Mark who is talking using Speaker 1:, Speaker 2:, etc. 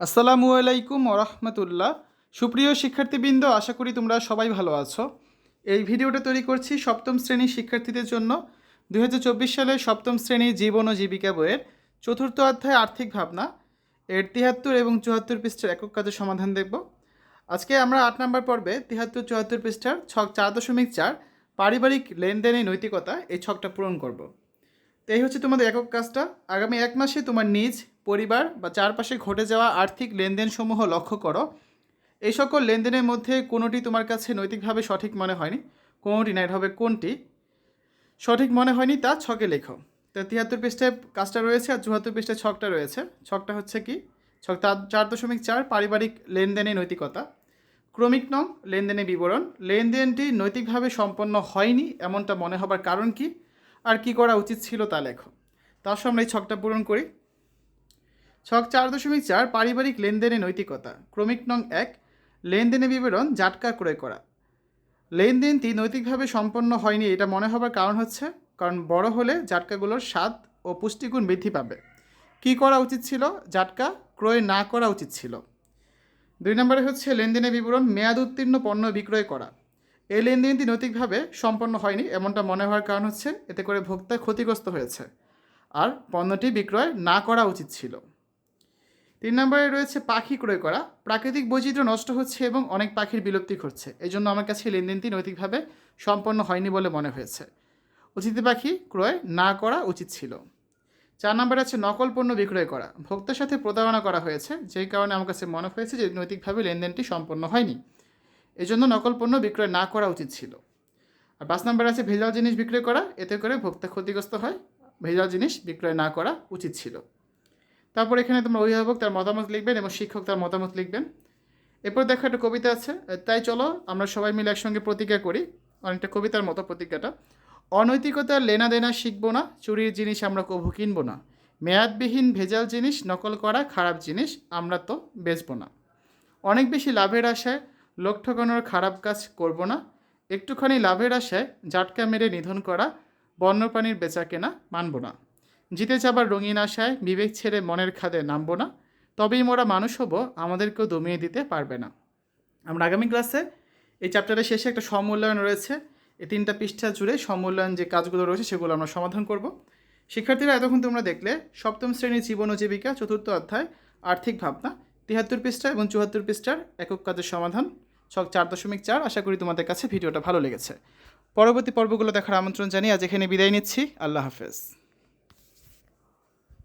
Speaker 1: আসসালামু আলাইকুম ওরহমতুল্লাহ। সুপ্রিয় শিক্ষার্থীবৃন্দ, আশা করি তোমরা সবাই ভালো আছো। এই ভিডিওটা তৈরি করছি সপ্তম শ্রেণির শিক্ষার্থীদের জন্য। দুই সালে সপ্তম শ্রেণির জীবন ও জীবিকা বইয়ের চতুর্থ অধ্যায় আর্থিক ভাবনা। এর তিহাত্তর এবং চুয়াত্তর পৃষ্ঠার একক কাজের সমাধান দেখব। আজকে আমরা আট নম্বর পর্বে তিহাত্তর, চুয়াত্তর পৃষ্ঠার ছক চার দশমিক চার পারিবারিক লেনদেনের নৈতিকতা এই ছকটা পূরণ করব। তো এই হচ্ছে তোমাদের একক কাজটা। আগামী এক মাসে তোমার নিজ পরিবার বা চারপাশে ঘটে যাওয়া আর্থিক লেনদেনসমূহ লক্ষ্য করো। এই সকল লেনদেনের মধ্যে কোনোটি তোমার কাছে নৈতিকভাবে সঠিক মনে হয়নি, কোনোটি না এটা হবে কোনটি সঠিক মনে হয়নি তা ছকে লেখো। তো তিয়াত্তর পৃষ্ঠায় কাজটা রয়েছে আর চুয়াত্তর পৃষ্ঠায় ছকটা রয়েছে। ছকটা হচ্ছে কি? ছক চার দশমিক চার পারিবারিক লেনদেনে নৈতিকতা। ক্রমিক নং, লেনদেনের বিবরণ। লেনদেনটি নৈতিকভাবে সম্পন্ন হয়নি এমনটা মনে হবার কারণ কি? আর কি করা উচিত ছিল তা লেখো। তার সামনে এই ছকটা পূরণ করি। ছক চার দশমিক চার পারিবারিক লেনদেনে নৈতিকতা। ক্রমিক নং এক, লেনদেনে বিবরণ জাটকা ক্রয় করা। লেনদেনটি নৈতিকভাবে সম্পন্ন হয়নি এটা মনে হবার কারণ হচ্ছে, কারণ বড় হলে জাটকাগুলোর স্বাদ ও পুষ্টিগুণ বৃদ্ধি পাবে। কি করা উচিত ছিল? জাটকা ক্রয় না করা উচিত ছিল। দুই নম্বরে হচ্ছে লেনদেনের বিবরণ মেয়াদ উত্তীর্ণ পণ্য বিক্রয় করা। এই লেনদেনটি নৈতিকভাবে সম্পন্ন হয়নি এমনটা মনে হওয়ার কারণ হচ্ছে, এতে করে ভোক্তা ক্ষতিগ্রস্ত হয়েছে। আর পণ্যটি বিক্রয় না করা উচিত ছিল। তিন নম্বরে রয়েছে পাখি ক্রয় করা। প্রাকৃতিক বৈচিত্র্য নষ্ট হচ্ছে এবং অনেক পাখির বিলুপ্তি ঘটছে। এই জন্য আমার কাছে লেনদেনটি নৈতিকভাবে সম্পন্ন হয়নি বলে মনে হয়েছে। অতিথি পাখি ক্রয় না করা উচিত ছিল। চার নম্বরে আছে নকল পণ্য বিক্রয় করা। ভোক্তার সাথে প্রতারণা করা হয়েছে, যেই কারণে আমার কাছে মনে হয়েছে যে নৈতিকভাবে লেনদেনটি সম্পন্ন হয়নি। এজন্য নকল পণ্য বিক্রয় না করা উচিত ছিল। আর পাঁচ নম্বরে আছে ভেজাল জিনিস বিক্রয় করা। এতে করে ভোক্তা ক্ষতিগ্রস্ত হয়। ভেজাল জিনিস বিক্রয় না করা উচিত ছিল। তারপর এখানে তোমরা অভিভাবক তার মতামত লিখবেন এবং শিক্ষক তার মতামত লিখবেন। এরপর দেখো একটা কবিতা আছে, তাই চলো আমরা সবাই মিলে একসঙ্গে প্রতিজ্ঞা করি, অনেকটা কবিতার মতো প্রতিজ্ঞাটা। অনৈতিকতার লেনা দেনা শিখব না, চুরির জিনিস আমরা কভু কিনবো না। মেয়াদবিহীন ভেজাল জিনিস নকল করা খারাপ জিনিস আমরা তো বেচবো না। অনেক বেশি লাভের আশায় লোক ঠকানোর খারাপ কাজ করব না। একটুখানি লাভের আশায় জাটকা মেরে নিধন করা, বন্যপ্রাণীর বেচা কেনা মানব না। জিতে যাবার রঙিন আশায় বিবেক ছেড়ে মনের খাদে নামবো না, তবেই মোরা মানুষ হব, আমাদেরকেও দমিয়ে দিতে পারবে না। আমরা আগামী ক্লাসে এই চ্যাপ্টারের শেষে একটা সমূল্যায়ন রয়েছে। এই তিনটা পৃষ্ঠা জুড়ে সমূল্যায়ন যে কাজগুলো রয়েছে সেগুলো আমরা সমাধান করব। শিক্ষার্থীরা এতক্ষণ তোমরা দেখলে সপ্তম শ্রেণির জীবন ও জীবিকা, চতুর্থ অধ্যায়, আর্থিক ভাবনা তিয়াত্তর পৃষ্ঠা এবং চুয়াত্তর পৃষ্ঠার একক কাজের সমাধান, ছক চার দশমিক চার। আশা করি তোমাদের কাছে ভিডিওটা ভালো লেগেছে। পরবর্তী পর্বগুলো দেখার আমন্ত্রণ জানিয়ে আজ এখানে বিদায় নিচ্ছি। আল্লাহ হাফেজ।